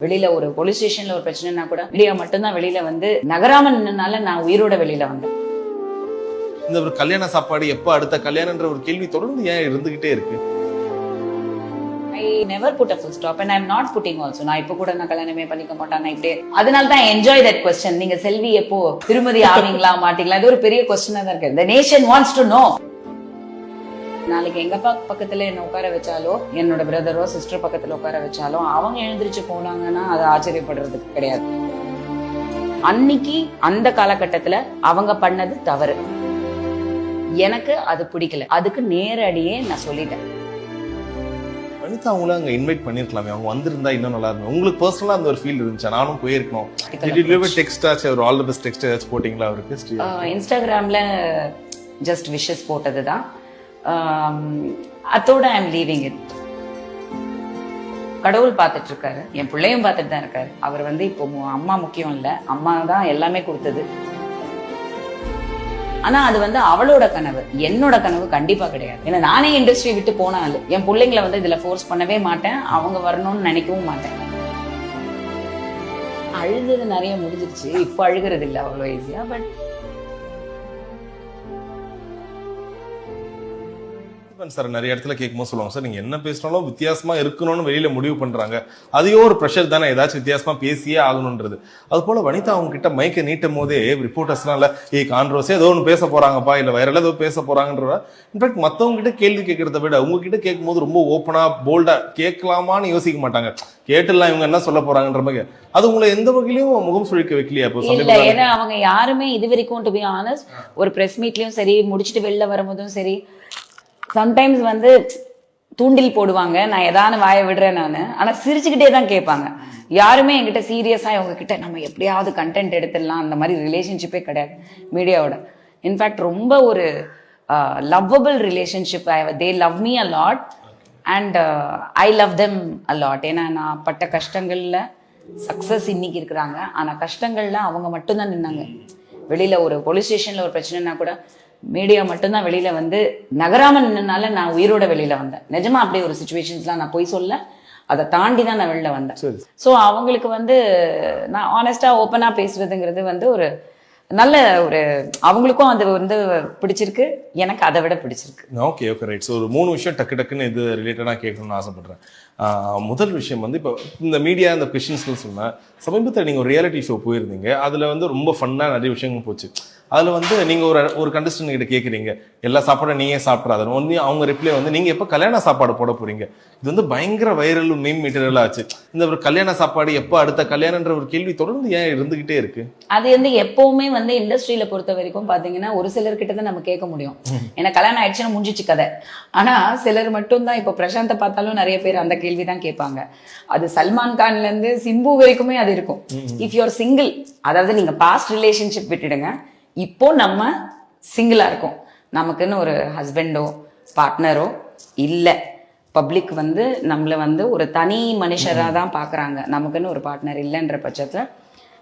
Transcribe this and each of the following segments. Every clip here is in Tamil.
வெளியில ஒரு போலீஸ் ஸ்டேஷன்ல ஒரு பிரச்சனைனா கூட மீடியா மட்டும்தான் வெளியில வந்து நகராம நின்னனால நான் உயிரோட வெளியில வந்தேன். இந்த ஒரு கல்யாண சாப்பாடு எப்ப அடுத்த கல்யாணம்ன்ற ஒரு கேள்வி தொடர்ந்து ஏன் இருந்துகிட்டே இருக்கு? I never put a full stop and I am not putting also நான் இப்போ கூட நான் கல்யாணமே பண்ணிக்க மாட்டேன். நான் இப்படியே அதனால தான் என்ஜாய் தட் கொஸ்டின் நீங்க செல்வி எப்போ திருமதி ஆவீங்களா மாட்டீங்களா? இது ஒரு பெரிய கொஸ்டினா தான் இருக்கு. நேஷன் வாண்ட்ஸ் டு நோ நாளைக்கு எங்க அப்பா பக்கத்துல என்ன உட்கார வச்சாலோ என்னோட பிரதரோ சிஸ்டர் பக்கத்துல உட்கார வச்சாலோ அவங்க எழுந்திருச்சு போனாங்கன்னா அது ஆச்சரியப்படுறதுக்கு கிடையாது. அன்னைக்கு அந்த காலகட்டத்துல அவங்க பண்ணது தவறு. எனக்கு அது பிடிக்கல. அதுக்கு நேரடியே நான் சொல்லிட்டேன். வனிதா அவங்கள அங்க இன்வைட் பண்ணிருக்கலாமே. அவங்க வந்திருந்தா இன்னும் நல்லா இருக்கும் உங்களுக்கு பர்சனலா அந்த ஒரு ஃபீல் இருந்துச்சு? நானும் போயிருக்கணும். டெக்ஸ்ட் ஆச்சு ஒரு ஆல் த பெஸ்ட் டெக்ஸ்ட் போட்டிங்களா அவருக்கு? இன்ஸ்டாகிராம்ல ஜஸ்ட் விஷஸ் போட்டது தான் அதோட ஐ எம் லீவிங் இட் கடவுள் பார்த்துட்டு இருக்காரு என் பிள்ளையும் பார்த்துட்டு தான் இருக்காரு. அவர் வந்து இப்போ அம்மா முக்கியம் இல்ல. அம்மா தான் எல்லாமே கொடுத்தது. ஆனா அது வந்து அவளோட கனவு. என்னோட கனவு கண்டிப்பா கிடையாது. ஏன்னா நானே இண்டஸ்ட்ரி விட்டு போனாலும் என் பிள்ளைங்களை வந்து இதுல ஃபோர்ஸ் பண்ணவே மாட்டேன். அவங்க வரணும்னு நினைக்கவும் மாட்டேன். அழுதது நிறைய முடிஞ்சிருச்சு. இப்போ அழுகிறது இல்லை அவ்வளோ ஈஸியா பட் தீபன் சார் நிறைய இடத்துல கேட்கும்போது சொல்லுவாங்க சார் நீங்க என்ன பேசினாலும் வித்தியாசமா இருக்கணும்னு வெளியில முடிவு பண்றாங்க. அதையோ ஒரு ப்ரெஷர் தானே ஏதாச்சும் வித்தியாசமா பேசியே ஆகணும்ன்றது. அது போல வனிதா அவங்க கிட்ட மைக்க நீட்டும் போதே ரிப்போர்ட்டர்ஸ்லாம் இல்ல ஏய் கான்ட்ரோஸே ஏதோ ஒன்று பேச போறாங்கப்பா இல்ல வைரலா ஏதோ பேச போறாங்கன்ற இன்ஃபேக்ட் மத்தவங்க கிட்ட கேள்வி கேட்கறத விட உங்ககிட்ட கேட்கும்போது ரொம்ப ஓப்பனா போல்டா கேட்கலாமான்னு யோசிக்க மாட்டாங்க. கேட்டுலாம் இவங்க என்ன சொல்ல போறாங்கன்ற மாதிரி. அது உங்களை எந்த வகையிலயும் முகம் சுழிக்க வைக்கலையா இப்போ இல்ல ஏன்னா அவங்க யாருமே இது வரைக்கும் டு பி ஆனஸ்ட் ஒரு பிரஸ் மீட்லயும் சரி முடிச்சுட்டு வெளில வரும்போதும் சரி சம்டைம்ஸ் வந்து தூண்டில் போடுவாங்க. நான் ஏதாவது வாய விடுறேன் நான். ஆனால் சிரிச்சுக்கிட்டே தான் கேட்பாங்க. யாருமே என்கிட்ட சீரியஸாக இவங்க கிட்ட நம்ம எப்படியாவது கண்டென்ட் எடுத்துடலாம். அந்த மாதிரி ரிலேஷன்ஷிப்பே கிடையாது மீடியாவோட. இன்ஃபேக்ட் ரொம்ப ஒரு lovable relationship they love me a lot and I love them a lot ஏன்னா நான் பட்ட கஷ்டங்களில் சக்ஸஸ் இன்னைக்கு இருக்கிறாங்க. ஆனால் கஷ்டங்களில் அவங்க மட்டும்தான் நின்னாங்க. வெளியில் ஒரு போலீஸ் ஸ்டேஷனில் ஒரு பிரச்சனைனா கூட மீடியா மட்டும்தான் வெளியில வந்து நகராம நின்னனால நான் உயிரோட வெளியில வந்தேன். நிஜமா அப்படி ஒரு சுச்சுவேஷன்ஸ்லாம் நான் போய் சொல்ல அதை தாண்டி தான் நான் வெளில வந்தேன். ஸோ அவங்களுக்கு வந்து நான் ஆனஸ்டா ஓப்பனா பேசுறதுங்கிறது வந்து ஒரு நல்ல ஒரு அவங்களுக்கும் அது வந்து பிடிச்சிருக்கு எனக்கு அதை விட பிடிச்சிருக்கு. ஓகே ஓகே ரைட் ஸோ ஒரு மூணு விஷயம் டக்கு டக்குன்னு இது ரிலேட்டடாக கேட்கணும்னு ஆசைப்படுறேன். முதல் விஷயம் வந்து இப்போ இந்த மீடியா இந்த கொஷின்ஸ்னு சொன்னேன் சமீபத்தில் நீங்கள் ஒரு ரியாலிட்டி ஷோ போயிருந்தீங்க. அதில் வந்து ரொம்ப ஃபன்னாக நிறைய விஷயங்கள் போச்சு. அதில் வந்து நீங்கள் ஒரு ஒரு கண்டஸ்டன்ட் கிட்ட கேட்குறீங்க எல்லா சாப்பாடும் நீயே சாப்பிட்றாது. ஒன்று அவங்க ரிப்ளை வந்து நீங்கள் எப்போ கல்யாண சாப்பாடு போட போறீங்க? இது வந்து பயங்கர வைரல் மீம் மெட்டீரியல் ஆச்சு. இந்த ஒரு கல்யாண சாப்பாடு எப்போ அடுத்த கல்யாணன்ற ஒரு கேள்வி தொடர்ந்து ஏன் இருந்துகிட்டே இருக்கு? அது வந்து எப்பவுமே வந்து இண்டஸ்ட்ரியில பொறுத்த வரைக்கும் பாத்தீங்கன்னா ஒரு சிலர்கிட்ட தான் நம்ம கேட்க முடியும். ஏன்னா கல்யாணம் ஆயிடுச்சுன்னா முடிஞ்சிச்சு கதை. ஆனா சிலர் மட்டும்தான் இப்போ பிரசாந்தை பார்த்தாலும் நிறைய பேர் அந்த கேள்வி தான் கேட்பாங்க. அது சல்மான் கான்ல இருந்து சிம்பு வரைக்குமே அது இருக்கும். இஃப் யூஆர் சிங்கிள் அதாவது நீங்க பாஸ்ட் ரிலேஷன்ஷிப் விட்டுடுங்க. இப்போ நம்ம சிங்கிளா இருக்கோம். நமக்குன்னு ஒரு ஹஸ்பண்டோ பார்ட்னரோ இல்ல. பப்ளிக் வந்து நம்மள வந்து ஒரு தனி மனுஷரா தான் பாக்குறாங்க. நமக்குன்னு ஒரு பார்ட்னர் இல்லைன்ற பட்சத்துல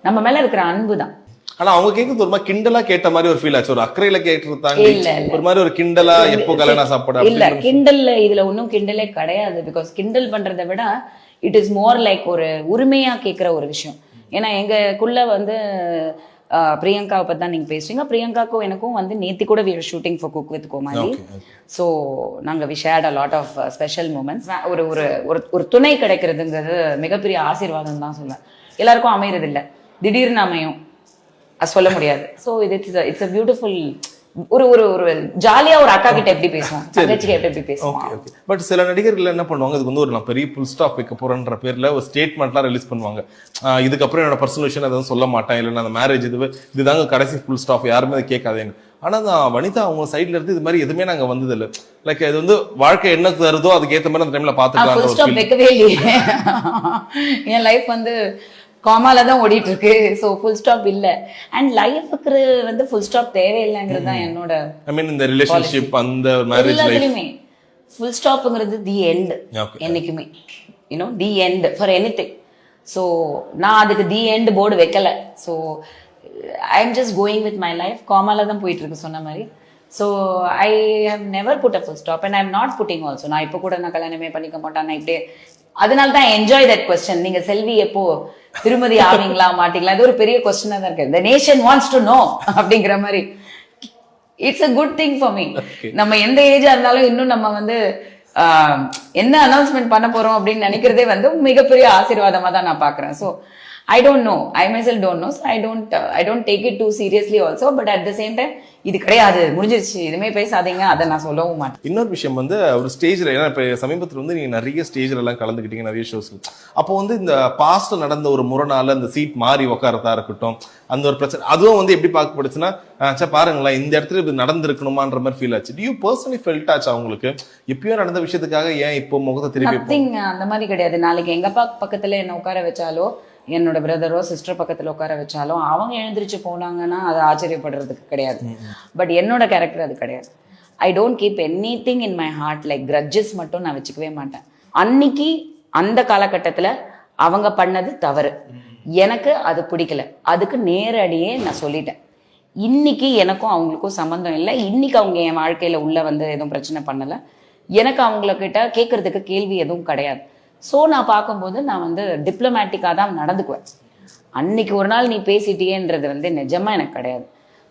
நம்ம மேல இருக்கிற அன்பு தான். ஆனா அவங்க கேட்கறது ஒரு மாதிரி கிண்டலா கேட்ட மாதிரி ஒரு ஃபீல் ஆச்சு. ஒரு அக்கறையில இல்ல. ஒரு மாதிரி ஒரு கிண்டலா எப்போ கல்யாண சாப்பாடு இல்ல கிண்டல்ல இதுல ஒன்றும் கிண்டலே கிடையாது. பிகாஸ் கிண்டல் பண்றதை விட இட் இஸ் மோர் லைக் ஒரு உரிமையா கேட்குற ஒரு விஷயம். ஏன்னா எங்கக்குள்ள வந்து பிரியங்காவை பத்தி தான் நீங்க பேசுறீங்க. பிரியங்காக்கும் எனக்கும் வந்து நேத்தி கூட shooting for cook with Comali. So நாங்க we shared a lot of special moments ஒரு ஒரு ஒரு துணை கிடைக்கிறதுங்கிறது மிகப்பெரிய ஆசீர்வாதம் தான் சொல்லுவேன் எல்லாருக்கும் அமையறது இல்ல திடீர்னு அமையும். சொல்ல முடியாது. ஸோ இது இட்ஸ் இட்ஸ் அ பியூட்டிஃபுல் ஒரு ஒரு ஒரு ஜாலியா ஒரு அக்கா கிட்ட எப்படி பேசுவோம்? தங்கச்சி கிட்ட எப்படி பேசுவோம்? ஓகே பட் சில நடிகர்கள் என்ன பண்ணுவாங்க? இதுக்கு வந்து ஒரு நான் பெரிய புல் ஸ்டாப் வைக்க போறேன்ற பேர்ல ஒரு ஸ்டேட்மெண்ட்லாம் ரிலீஸ் பண்ணுவாங்க. இதுக்கப்புறம் என்னோட பர்சனல் விஷயம் எதுவும் சொல்ல மாட்டேன். இல்லை அந்த மேரேஜ் இது இதுதாங்க கடைசி ஃபுல் ஸ்டாப் யாருமே அதை கேட்காதேன்னு. ஆனா நான் வனிதா அவங்க சைடுல இருந்து இது மாதிரி எதுவுமே நாங்க வந்தது இல்லை லைக் இது வந்து வாழ்க்கை என்ன தருதோ அதுக்கு ஏத்த மாதிரி அந்த டைம்ல இல்லையே. என் லைஃப் வந்து காமால தான் ஓடிட்டு இருக்கு ஸோ ஃபுல் ஸ்டாப் இல்ல அண்ட் லைஃபுக்கு வந்து ஃபுல் ஸ்டாப் தேவையில்லைங்கிறது தான் என்னோட ஐ மீன் இந்த ரிலேஷன்ஷிப் அந்த மேரேஜ் எல்லாத்துலயுமே ஃபுல் ஸ்டாப்புங்கிறது தி எண்ட். என்னைக்குமே. You know the end for anything so நான் அதுக்கு தி எண்ட் போர்டு வைக்கல. So I am just going with my life காமால தான் போயிட்டு இருக்கு சொன்ன மாதிரி. So I have never put a full stop and I am not putting also நான் இப்போ கூட நான் கல்யாணமே பண்ணிக்க மாட்டேன். நான் இப்படியே அதனால தான் என்ஜாய் தட் கொஸ்டின் நீங்க செல்வி எப்போ திருமதி ஆவீங்களா மாட்டீங்களா? இது ஒரு பெரிய கொஸ்டினா தான் இருக்கு. The nation wants to know அப்படிங்கிற மாதிரி. It's a good thing for me நம்ம எந்த ஏஜா இருந்தாலும் இன்னும் நம்ம வந்து என்ன அனௌன்ஸ்மெண்ட் பண்ண போறோம் அப்படின்னு நினைக்கிறதே வந்து மிகப்பெரிய ஆசீர்வாதமா தான் நான் பாக்குறேன் so I don't know I myself don't know I don't I don't take it too seriously also but at the same time இது கிடையாது. முடிஞ்சிருச்சு. எதுவுமே பேசாதீங்க. அதை நான் சொல்லவும் மாட்டேன். இன்னொரு விஷயம் வந்து ஒரு ஸ்டேஜ்ல ஏன்னா இப்ப சமீபத்தில் வந்து நீங்க நிறைய ஸ்டேஜ்ல எல்லாம் கலந்துக்கிட்டீங்க நிறைய ஷோஸ் அப்போ வந்து இந்த பாஸ்ட்ல நடந்த ஒரு முரணால அந்த சீட் மாறி உட்காரதா இருக்கட்டும் அந்த ஒரு பிரச்சனை அதுவும் வந்து எப்படி பார்க்கப்படுச்சுன்னா அஹ், பாருங்களேன் இந்த இடத்துல இது நடந்திருக்கணுமான்ற மாதிரி ஃபீல் ஆச்சு. டியூ பர்சனலி ஃபெல்ட் ஆச்சு அவங்களுக்கு எப்பயோ நடந்த விஷயத்துக்காக ஏன் இப்போ முகத்தை திருப்பி அந்த மாதிரி கிடையாது. நாளைக்கு எங்க அப்பா பக்கத்துல என்ன உட்கார வச்சாலோ என்னோட பிரதரோ சிஸ்டர் பக்கத்துல உட்கார வச்சாலும் அவங்க எழுந்திருச்சு போனாங்கன்னா அது ஆச்சரியப்படுறதுக்கு கிடையாது. பட் என்னோட கேரக்டர் அது கிடையாது. I don't keep anything in my heart like grudges மட்டும் நான் வச்சுக்கவே மாட்டேன். அன்னைக்கு அந்த காலகட்டத்துல அவங்க பண்ணது தவறு. எனக்கு அது பிடிக்கல. அதுக்கு நேரடியே நான் சொல்லிட்டேன். இன்னைக்கு எனக்கும் அவங்களுக்கும் சம்மந்தம் இல்லை. இன்னைக்கு அவங்க என் வாழ்க்கையில உள்ள வந்து எதுவும் பிரச்சனை பண்ணல. எனக்கு அவங்கள கிட்ட கேட்கறதுக்கு கேள்வி எதுவும் கிடையாது. ஸோ நான் பார்க்கும்போது நான் வந்து டிப்ளமேட்டிக்காக தான் நடந்துக்குவேன். அன்னைக்கு ஒரு நாள் நீ பேசிட்டியேன்றது வந்து நிஜமாக எனக்கு கிடையாது.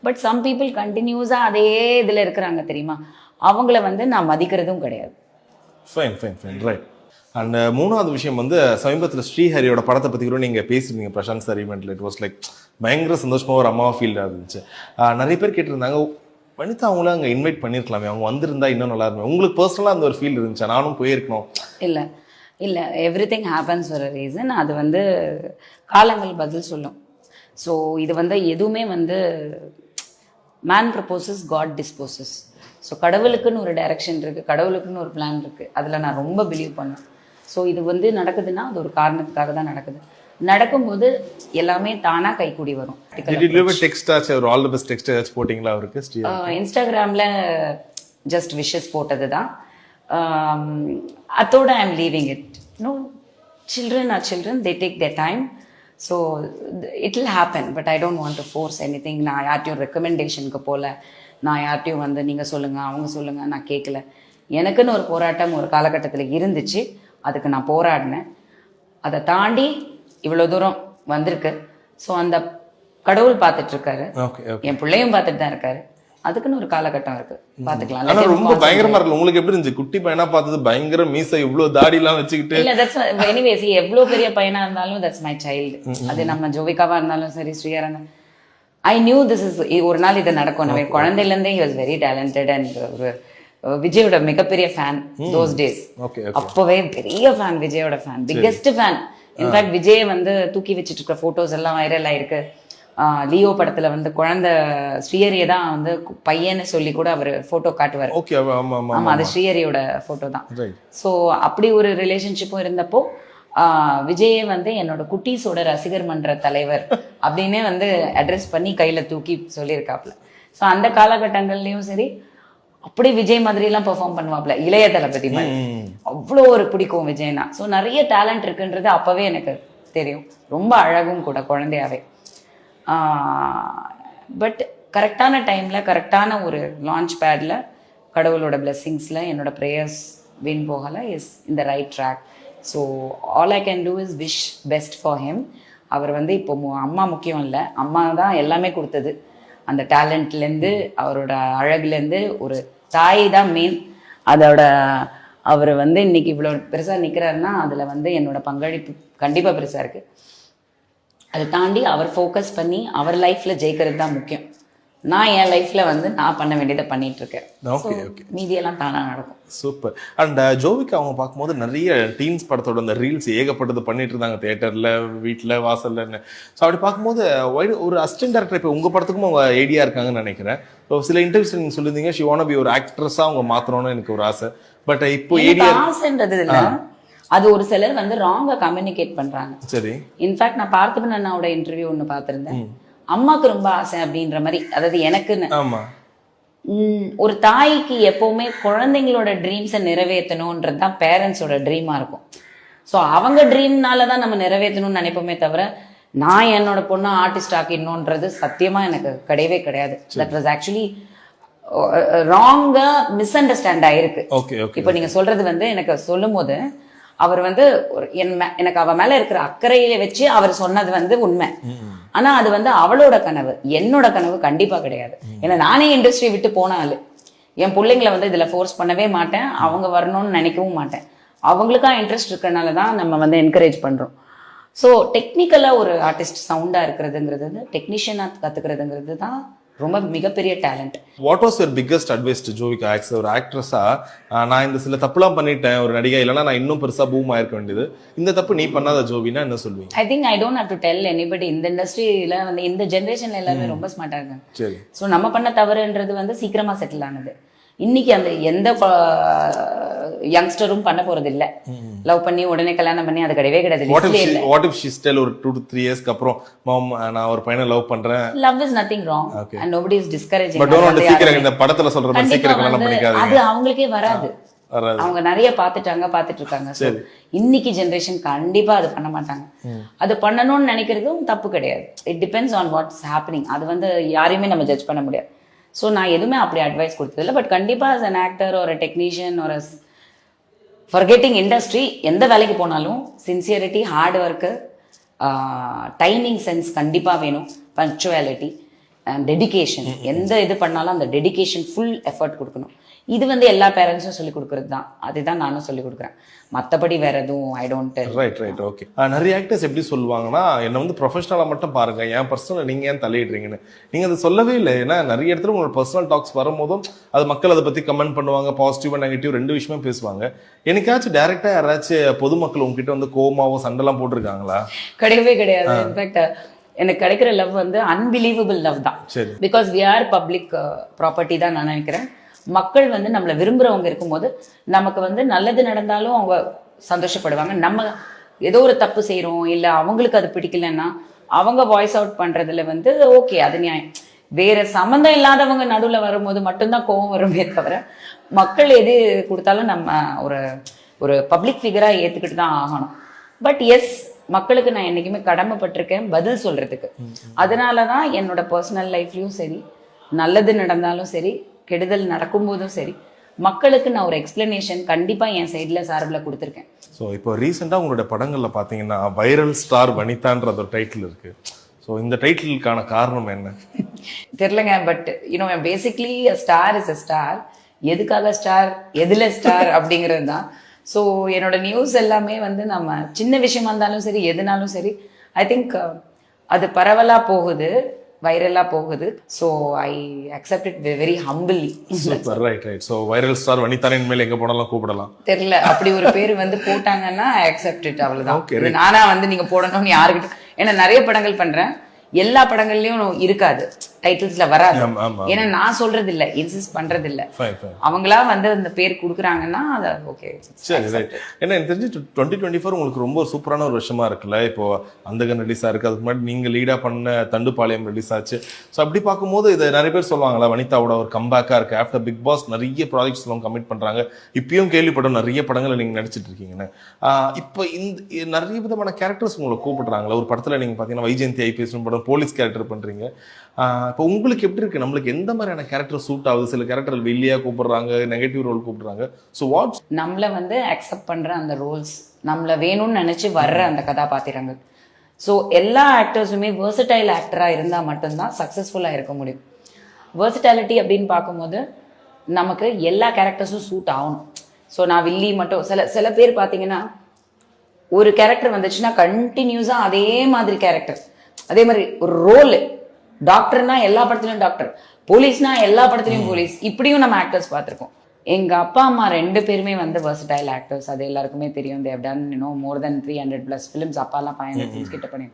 பட் சம் பீப்புள் கண்டினியூஸாக அதே இதில் இருக்கிறாங்க தெரியுமா? அவங்கள வந்து நான் மதிக்கிறதும் கிடையாது. Fine fine fine right and மூணாவது விஷயம் வந்து சமீபத்தில் ஸ்ரீஹரியோட படத்தை பற்றி கூட நீங்கள் பேசியிருந்தீங்க பிரசாந்த் சார் ஈவெண்ட்டில் இட் வாஸ் லைக் பயங்கர சந்தோஷமாக ஒரு அம்மாவை ஃபீல் இருந்துச்சு. நிறைய பேர் கேட்டிருந்தாங்க வனிதா அவங்கள அங்கே இன்வைட் பண்ணியிருக்கலாமே அவங்க வந்திருந்தா இன்னும் நல்லா இருக்கும் உங்களுக்கு பர்சனலாக அந்த ஒரு ஃபீல் இருந்துச்சா? நானும் போயிருக்கணும். இல்லை. இல்லை. எவ்ரி திங் ஹேப்பன்ஸ் ஒரு ரீசன் அது வந்து காலங்கள் பதில் சொல்லும். ஸோ இது வந்து எதுவுமே வந்து man proposes God disposes so கடவுளுக்குன்னு ஒரு டைரக்ஷன் இருக்குது கடவுளுக்குன்னு ஒரு பிளான் இருக்குது அதில் நான் ரொம்ப பிலீவ் பண்ணேன். ஸோ இது வந்து நடக்குதுன்னா அது ஒரு காரணத்துக்காக தான் நடக்குது. நடக்கும்போது எல்லாமே தானாக கைக்கூடி வரும். ஆல் தி பெஸ்ட் போட்டிங்களா அவருக்கு இன்ஸ்டாகிராமில் ஜஸ்ட் விஷஸ் போட்டது தான் அத்தோட I am leaving it no children are children they take the time so it will happen but I don't want to force anything நான் யார்ட்டையும் ரெக்கமெண்டேஷனுக்கு போகல நான் யார்ட்டையும் வந்து நீங்கள் சொல்லுங்கள் அவங்க சொல்லுங்கள் நான் கேட்கல எனக்குன்னு ஒரு போராட்டம் ஒரு காலகட்டத்தில் இருந்துச்சு. அதுக்கு நான் போராடினேன். அதை தாண்டி இவ்வளோ தூரம் வந்திருக்கு. ஸோ அந்த கடவுள் பார்த்துட்டு இருக்காரு என் பிள்ளையும் பார்த்துட்டு தான் இருக்காரு. அதுக்குன்னு ஒரு காலகட்டம் இருக்கு. பாத்துக்கலாம் ஆனா ரொம்ப பயங்கரமா இருக்கு உங்களுக்கு எப்படி இருந்துச்சு? குட்டி பையனா பார்த்தது பயங்கர மீசை இவ்வளவு தாடி எல்லாம் வச்சுக்கிட்டு. இல்ல தட்ஸ் எனிவேஸ் எவ்வளவு பெரிய பையனா இருந்தாலும் தட்ஸ் மை சைல்டு அது நம்ம ஜோவிகாவா இருந்தாலும் சரி Sriya I knew this is ஒரு நாள் இது நடக்கும். நம்ம குழந்தையில இருந்தே வாஸ் வெரி டேலண்டட் அண்ட் ஒரு விஜயோட மிகப்பெரிய ஃபேன் தோஸ் டேஸ் அப்பவே பெரிய ஃபேன் விஜயோட fan biggest fan in fact Vijay வந்து தூக்கி வச்சிட்டு இருக்க போட்டோஸ் எல்லாம் வைரல் ஆயிருக்கு. லியோ படத்துல வந்து குழந்தை ஸ்ரீஹரியை தான் வந்து பையன்னு சொல்லி கூட அவர் போட்டோ காட்டுவார். ஓகே ஆமா அது ஸ்ரீஹரியோட போட்டோ தான். ஸோ அப்படி ஒரு ரிலேஷன்ஷிப்பும் இருந்தப்போ ஆஹ் விஜயே வந்து என்னோட குட்டீஸோட ரசிகர் மன்ற தலைவர் அப்படின்னே வந்து அட்ரஸ் பண்ணி கையில தூக்கி சொல்லியிருக்காப்ல ஸோ அந்த காலகட்டங்கள்லயும் சரி அப்படி விஜய் மாதிரி எல்லாம் பெர்ஃபார்ம் பண்ணுவாப்ல. இளைய தளபதி மாதிரி அவ்வளோ ஒரு பிடிக்கும் விஜய்னா. ஸோ நிறைய டேலண்ட் இருக்குன்றது அப்பவே எனக்கு தெரியும். ரொம்ப அழகும் கூட குழந்தையாவே. பட் கரெக்டான டைம்ல கரெக்டான ஒரு லான்ச் பேட்ல கடவுளோட பிளெஸ்ஸிங்ஸ்ல என்னோட ப்ரேயர்ஸ் வின் போகல. இஸ் இந்த right track so all I can do is wish best for him அவர் வந்து இப்போ அம்மா முக்கியம் இல்லை. அம்மா தான் எல்லாமே கொடுத்தது. அந்த டேலண்ட்லேருந்து அவரோட அழகுலேருந்து ஒரு தாய் தான் மெயின் அதோட அவர் வந்து இன்னைக்கு இவ்வளோ பெருசாக நிற்கிறாருன்னா அதில் வந்து என்னோட பங்களிப்பு கண்டிப்பாக பெருசாக இருக்குது அதை தாண்டி அவர் ஃபோக்கஸ் பண்ணி அவர் லைஃப்பில் ஜெயிக்கிறது தான் முக்கியம். நான் என் லைஃப்ல வந்து நான் பண்ண வேண்டியதை பண்ணிட்டு இருக்கேன் ஓகே ஓகே மீதியெல்லாம் தானா நடக்கும். சூப்பர் அண்ட் ஜோவிக்கு அவங்க பார்க்கும்போது நிறைய டீன்ஸ் படத்தோட அந்த ரீல்ஸ் ஏகப்பட்டது பண்ணிட்டு இருந்தாங்க. தியேட்டர்ல வீட்டில் வாசல்லன்னு. ஸோ அப்படி பார்க்கும்போது why- ஒரு அசிஸ்டன்ட் டேரக்டர் இப்போ உங்க படத்துக்கும் அவங்க ஐடியா இருக்காங்கன்னு நினைக்கிறேன். ஸோ சில இன்டர்வியூஸ் நீங்க சொல்லியிருந்தீங்க ஷி வாண்ட் பி ஒரு ஆக்ட்ரஸா அவங்க மாத்தணும்னு எனக்கு ஒரு ஆசை. பட் இப்போ எனக்கு ஏடியா ஆசைன்றது இல்ல. அது ஒரு சிலர் வந்து ராங்கா கம்யூனிகேட் பண்றாங்க. சரி. இன்ஃபேக்ட் நான் பார்த்திபன் அண்ணாவோட இன்டர்வியூ ஒன்று பார்த்திருந்தேன். அம்மாக்கு ரொம்ப ஆசை அப்படின்ற மாதிரி அதாவது எனக்குன்னு. ஒரு தாய்க்கு எப்பவுமே குழந்தைங்களோட ட்ரீம்ஸை நிறைவேற்றணுன்றது தான் பேரண்ட்ஸோட ட்ரீமா இருக்கும். ஸோ அவங்க ட்ரீம்னால தான் நம்ம நிறைவேற்றணும்னு நினைப்போமே தவிர நான் என்னோட பொண்ணை ஆர்டிஸ்ட் ஆக்கிடணுன்றது சத்தியமா எனக்கு கிடையவே கிடையாது. தட் வாஸ் ஆக்சுவலி ராங்கா மிஸ் அண்டர்ஸ்டாண்ட் ஆயிருக்கு. இப்போ நீங்க சொல்றது வந்து எனக்கு சொல்லும் போது அவர் வந்து ஒரு என் எனக்கு அவ மேல இருக்கிற அக்கறையில வச்சு அவர் சொன்னது வந்து உண்மை. ஆனா அது வந்து அவளோட கனவு. என்னோட கனவு கண்டிப்பா கிடையாது. ஏன்னா நானே இண்டஸ்ட்ரி விட்டு போனாலும் என் பிள்ளைங்களை வந்து இதுல ஃபோர்ஸ் பண்ணவே மாட்டேன். அவங்க வரணும்னு நினைக்கவும் மாட்டேன். அவங்களுக்கா இன்ட்ரெஸ்ட் இருக்கிறனால தான் நம்ம வந்து என்கரேஜ் பண்றோம். ஸோ டெக்னிக்கலாக ஒரு ஆர்டிஸ்ட் சவுண்டாக இருக்கிறதுங்கிறது வந்து டெக்னீஷியனாக கற்றுக்கிறதுங்கிறது தான் ரொம்ப மிகப்பெரிய talent what was your biggest advice to Jovika aux ஒரு ஆக்ட்ரஸா நான் இந்த சில தப்புலாம் பண்ணிட்டேன் ஒரு நடிகை இல்லைன்னா நான் இன்னும் பெருசா பூம் ஆயிருக்க வேண்டியது. இந்த தப்பு நீ பண்ணாத ஜோவினா என்ன சொல்வீங்க? I think I don't have to tell anybody இந்த இண்டஸ்ட்ரியில வந்து இந்த ஜென்ரேஷன்ல எல்லாருமே ரொம்ப ஸ்மார்ட்டாக இருக்காங்க. சரி. ஸோ நம்ம பண்ண தவறுன்றது வந்து சீக்கிரமா செட்டில் ஆனது. இன்னைக்கு அந்த எந்த யங்ஸ்டரும் பண்ண போறது இல்ல லவ் பண்ணி உடனே கல்யாணம் பண்ணி அது கிடையவே கிடையாது. வாட் இஃப் ஷி ஸ்டில் ஒரு டூ டு த்ரீ இயர்ஸ்க்கு அப்புறம் மாம் நான் ஒரு பையனை லவ் பண்றேன். Love is nothing wrong. And nobody is discouraging but don't சீக்கிரம் இந்த படத்துல சொல்ற மாதிரி சீக்கிரம் கல்யாணம் பண்ணிக்காதீங்க. அது அவங்களுக்கே வராது. அவங்க நிறைய பார்த்துட்டாங்க பார்த்துட்டு இருக்காங்க இன்னைக்கு ஜென்ரேஷன் கண்டிப்பா அது பண்ண மாட்டாங்க. அது பண்ணணும்னு நினைக்கிறதும் தப்பு கிடையாது. It depends on what's happening அது வந்து யாரையுமே நம்ம ஜட்ஜ் பண்ண முடியாது. ஸோ நான் எதுவுமே அப்படி அட்வைஸ் கொடுத்ததில்ல. பட் கண்டிப்பா as an ஆக்டர் ஒரு டெக்னீஷியன் ஒரு ஃபர்கெட்டிங் இண்டஸ்ட்ரி எந்த வேலைக்கு போனாலும் sincerity hard work timing sense கண்டிப்பாக வேணும். பங்க்சுவாலிட்டி டெடிகேஷன் எந்த இது பண்ணாலும் அந்த டெடிகேஷன் ஃபுல் எஃபர்ட் கொடுக்கணும். இது வந்து எல்லா பேரண்ட்ஸும் சொல்லி கொடுக்கறது தான் அதுதான் நானும் சொல்லி கொடுக்குறேன். மற்றபடி வேற எதுவும் I don't right right okay நிறைய ஆக்டர்ஸ் எப்படி சொல்லுவாங்கன்னா என்னை வந்து ப்ரொஃபஷனலாக மட்டும் பாருங்க. என் பர்சனல் நீங்க ஏன் தலையிடுறீங்கன்னு நீங்க அதை சொல்லவே இல்லை. ஏன்னா நிறைய இடத்துல உங்களோட பர்சனல் டாக்ஸ் வரும்போதும் அது மக்கள் அதை பத்தி கமெண்ட் பண்ணுவாங்க பாசிட்டிவ் நெகட்டிவ் ரெண்டு விஷயமே பேசுவாங்க. என்னைக்காச்சும் டேரக்டா யாராச்சும் பொதுமக்கள் உங்ககிட்ட வந்து கோமாவோ சண்டைலாம் போட்டிருக்காங்களா? கிடையவே கிடையாது. இன்ஃபேக்ட் எனக்கு கிடைக்கிற லவ் வந்து அன்பிலீவபிள் லவ் தான். சரி. Because we are public property தான் நான் நினைக்கிறேன். மக்கள் வந்து நம்மளை விரும்புறவங்க இருக்கும்போது நமக்கு வந்து நல்லது நடந்தாலும் அவங்க சந்தோஷப்படுவாங்க. நம்ம ஏதோ ஒரு தப்பு செய்றோம் இல்ல அவங்களுக்கு அது பிடிக்கலன்னா அவங்க வாய்ஸ் அவுட் பண்றதுல வந்து ஓகே அது நியாயம். வேற சம்மந்தம் இல்லாதவங்க நடுவுல வரும்போது மட்டும்தான் கோவம் வருமே தவிர மக்கள் எது கொடுத்தாலும் நம்ம ஒரு ஒரு பப்ளிக் ஃபிகரா ஏத்துக்கிட்டு தான் ஆகணும். பட் எஸ் மக்களுக்கு நான் என்னைக்குமே கடமைப்பட்டிருக்கேன் பதில் சொல்றதுக்கு. அதனால தான் என்னோட பர்சனல் லைஃப்லயும் சரி நல்லது நடந்தாலும் சரி கெடுதல் நடக்கும்போதும் சரி மக்களுக்கு நான் ஒரு எக்ஸ்பிளனேஷன் கண்டிப்பா என் சைடுல சார்பில் கொடுத்துருக்கேன். ஸோ இப்போ ரீசெண்டாக உங்களோட படங்கள்ல பார்த்தீங்கன்னா வைரல் ஸ்டார் வனிதான்ற ஒரு டைட்டில் இருக்கு. ஸோ இந்த டைட்டிலுக்கான காரணம் என்ன? தெரிலங்க but you know basically star is a star எதுக்காக ஸ்டார் எதுல ஸ்டார் அப்படிங்கிறது தான். ஸோ என்னோட நியூஸ் எல்லாமே வந்து நம்ம சின்ன விஷயமா இருந்தாலும் சரி எதுனாலும் சரி ஐ திங்க் அது பரவலா போகுது. வைரலா போகுது. So I accept it very humbly super right right so viral star வனிதானே இனிமேல் எங்க போனாலும் கூப்பிடலாம். தெரியல. அப்படி ஒரு பேர் வந்து போட்டாங்கன்னா அக்செப்ட் இட் Okay, அவ்வளவுதான் இது நானா வந்து நீங்க போடணும்னு யாருக்கிட்ட ஏன்னா நிறைய படங்கள் பண்றேன். எல்லா படங்கள்லயும் இருக்காது. டைட்டில்ஸ்ல வராது. ஏன்னா நான் சொல்றது இல்ல இன்சிஸ்ட் பண்றது இல்ல அவங்களா வந்து அந்த பேர் கொடுக்குறாங்கன்னா அது ஓகே சரி ரைட் ஏன்னா எனக்கு தெரிஞ்சு டுவெண்ட்டி டுவெண்ட்டி ஃபோர் உங்களுக்கு ரொம்ப சூப்பரான ஒரு விஷயமா இருக்குல்ல? இப்போ அந்தகன் ரிலீஸ் ஆயிருக்கு. அதுக்கு முன்னாடி நீங்க லீடா பண்ண தண்டுப்பாளையம் ரிலீஸ் ஆச்சு. ஸோ அப்படி பார்க்கும்போது இதை நிறைய பேர் சொல்லுவாங்களா வனிதாவோட ஒரு கம்பேக்கா இருக்கு. ஆஃப்டர் பிக் பாஸ் நிறைய ப்ராஜெக்ட்ஸ் எல்லாம் கமிட் பண்றாங்க. இப்பயும் கேள்விப்படும் நிறைய படங்களை நீங்க நடிச்சிட்டு இருக்கீங்கன்னு. இப்போ இந்த நிறைய விதமான கேரக்டர்ஸ் உங்களை கூப்பிடுறாங்களா. ஒரு படத்துல நீங்க பாத்தீங்கன்னா வைஜெயந்தி ஐபிஎஸ் படம் போலீஸ் கேரக்டர் பண்ணுறீங்க இப்போ உங்களுக்கு எப்படி இருக்கு? நம்மளுக்கு எந்த மாதிரியான கேரக்டர் சூட் ஆகுது? சில கேரக்டர் வெளியாக கூப்பிடுறாங்க நெகட்டிவ் ரோல் கூப்பிடுறாங்க. ஸோ வாட்ஸ் நம்மளை வந்து அக்செப்ட் பண்ணுற அந்த ரோல்ஸ் நம்மளை வேணும்னு நினச்சி வர்ற அந்த கதாபாத்திரங்கள். ஸோ எல்லா ஆக்டர்ஸுமே versatile ஆக்டராக இருந்தால் மட்டும்தான் சக்ஸஸ்ஃபுல்லாக இருக்க முடியும். வேர்சட்டாலிட்டி அப்படின்னு பார்க்கும்போது நமக்கு எல்லா கேரக்டர்ஸும் சூட் ஆகணும். ஸோ நான் வில்லி மட்டும் சில சில பேர் பார்த்தீங்கன்னா ஒரு கேரக்டர் வந்துச்சுன்னா கண்டினியூஸாக அதே மாதிரி கேரக்டர் அதே மாதிரி ஒரு ரோல் டாக்டர்னா எல்லா படத்துலயும் டாக்டர் போலீஸ்னா எல்லா படத்துலயும் போலீஸ் இப்படியும் நம்ம ஆக்டர்ஸ் பார்த்திருக்கோம். எங்க அப்பா அம்மா ரெண்டு பேருமே வந்து versatile ஆக்டர்ஸ் அது எல்லாருக்குமே தெரியும். They've done you know more then three hundred plus films அப்பாலாம் ஃபைவ் ஹண்ட்ரட் ஃபிலிம்ஸ் கிட்ட பண்ணி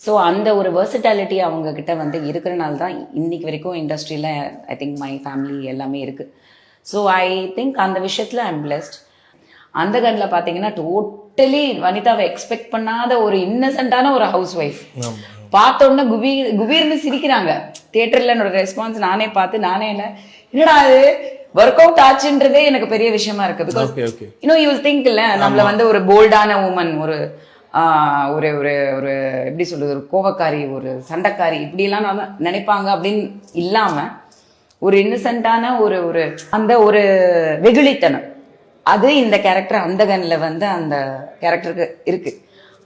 ஸோ அந்த ஒரு வெர்சிட்டாலிட்டி அவங்க கிட்ட வந்து இருக்கிறனால தான் இன்னைக்கு வரைக்கும் இண்டஸ்ட்ரியில் ஐ திங்க் மை ஃபேமிலி எல்லாமே இருக்கு. ஸோ ஐ திங்க் அந்த விஷயத்தில் ஐம் பிளெஸ்ட் அந்த கண்ணில் பார்த்தீங்கன்னா டோட்டலி வனிதாவை எக்ஸ்பெக்ட் பண்ணாத ஒரு இன்னசென்ட்டான ஒரு ஹவுஸ் ஒய்ஃப் பார்த்த உடனே குபீ குபீர்னு சிரிக்கிறாங்க. தியேட்டர்ல என்னோட ரெஸ்பான்ஸ் நானே பார்த்து நானே என்ன என்னடா அது ஒர்க் அவுட் ஆச்சுன்றதே எனக்கு பெரிய விஷயமா இருக்கு. பிகாஸ் இன்னும் யூ திங்க் இல்ல நம்மள வந்து ஒரு போல்டான உமன் ஒரு ஒரு ஒரு ஒரு எப்படி சொல்றது ஒரு கோவக்காரி ஒரு சண்டைக்காரி இப்படி எல்லாம் நாம நினைப்பாங்க அப்படின்னு இல்லாம ஒரு இன்னசென்ட்டான ஒரு ஒரு அந்த ஒரு வெகுளித்தனம். அது இந்த கேரக்டர் அந்த கன்ல வந்து அந்த கேரக்டருக்கு இருக்கு.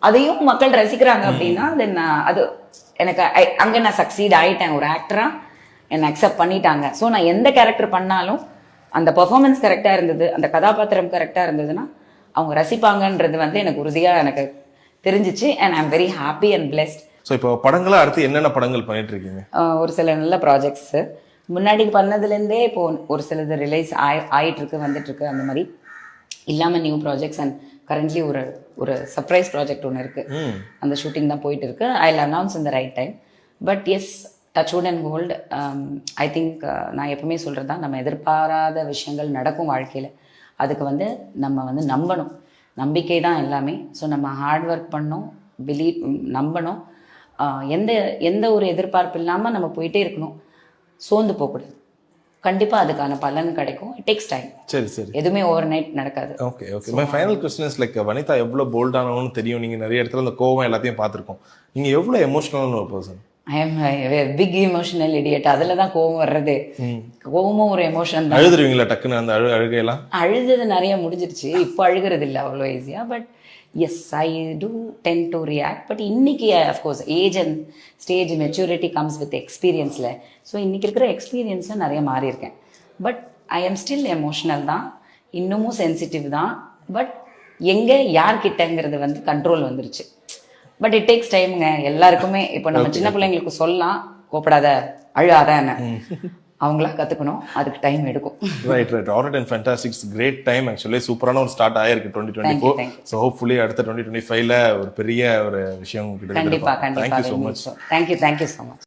அதையும் மக்கள் ரசிக்கிறாங்க அப்படின்னா தென் அது எனக்கு அங்க நான் சக்சீட் ஆயிட்டேன் ஒரு ஆக்டரா என்னை அக்செப்ட் பண்ணிட்டாங்க. ஸோ நான் எந்த கேரக்டர் பண்ணாலும் அந்த பெர்ஃபார்மன்ஸ் கரெக்டா இருந்தது அந்த கதாபாத்திரம் கரெக்டா இருந்ததுன்னா அவங்க ரசிப்பாங்கன்றது வந்து எனக்கு உறுதியா எனக்கு தெரிஞ்சிச்சு and I am very happy and blessed so இப்போ படங்களா அடுத்து என்னென்ன படங்கள் பண்ணிட்டு இருக்கீங்க ஒரு சில நல்ல ப்ராஜெக்ட்ஸ் முன்னாடி பண்ணதுலேருந்தே இப்போ ஒரு சிலது ரிலீஸ் ஆயி ஆயிட்டு இருக்கு வந்துட்டு இருக்கு அந்த மாதிரி. இல்லாமல் நியூ ப்ராஜெக்ட்ஸ் அண்ட் கரண்ட்லி ஒரு ஒரு சர்ப்ரைஸ் ப்ராஜெக்ட் ஒன்று இருக்கு. ம். அந்த ஷூட்டிங் தான் போயிட்டு இருக்கு. ஐ அனௌன்ஸ் இந்த right time but yes touch wood and gold I think நான் எப்பவுமே சொல்கிறது தான் நம்ம எதிர்பாராத விஷயங்கள் நடக்கும் வாழ்க்கையில். அதுக்கு வந்து நம்ம வந்து நம்பணும். நம்பிக்கை தான் எல்லாமே. ஸோ நம்ம ஹார்ட் ஒர்க் பண்ணோம் பிலீவ் நம்பணும். எந்த எந்த ஒரு எதிர்பார்ப்பு இல்லாமல் நம்ம போயிட்டே இருக்கணும். சோர்ந்து போகக்கூடாது. கண்டிப்பாக அதுக்கான பலன் கிடைக்கும். இட் டேக்ஸ் டைம் சரி சரி. எதுவுமே ஓவர் நைட் நடக்காது okay okay my final question is like Vanitha எவ்வளோ போல்டானவன்னு தெரியும். நீங்க நிறைய இடத்துல அந்த கோவம் எல்லாத்தையும் பார்த்துருக்கோம். நீங்க எவ்வளோ எமோஷனலான ஒரு person I am big emotional idiot அதில் தான் கோவம் வர்றது. கோவமும் ஒரு எமோஷன் தான். அழுதுருவீங்களா டக்குன்னு அந்த அழு அழுகையெல்லாம்? அழுதது நிறைய முடிஞ்சிருச்சு. இப்போ அழுகிறது இல்லை அவ்வளோ ஈஸியாக but yes I do tend to react but இன்னைக்கு of course age and stage maturity comes with எக்ஸ்பீரியன்ஸில் ஸோ இன்னைக்கு இருக்கிற எக்ஸ்பீரியன்ஸில் நிறைய மாறி இருக்கேன். But I am still emotional தான். இன்னமும் சென்சிட்டிவ் தான். பட் எங்கே யார்கிட்டங்கிறது வந்து கண்ட்ரோல் வந்துருச்சு. பட் இட் டேக்ஸ் டைமுங்க எல்லாருக்குமே இப்போ நம்ம சின்ன பிள்ளைங்களுக்கு சொல்லலாம் கோப்படாத அழுகாத என்ன அவங்களா கற்றுக்கணும் அதுக்கு டைம் எடுக்கும். Right right alright and fantastics great time actually சூப்பரான ஒரு ஸ்டார்ட் ஆயிருக்கு twenty twenty four so hopefully அடுத்த டுவெண்ட்டி டுவெண்ட்டி ஃபைவ்ல ஒரு பெரிய ஒரு விஷயம் கண்டிப்பா கிட்ட கண்டிப்பா. Thank you so much thank you thank you so much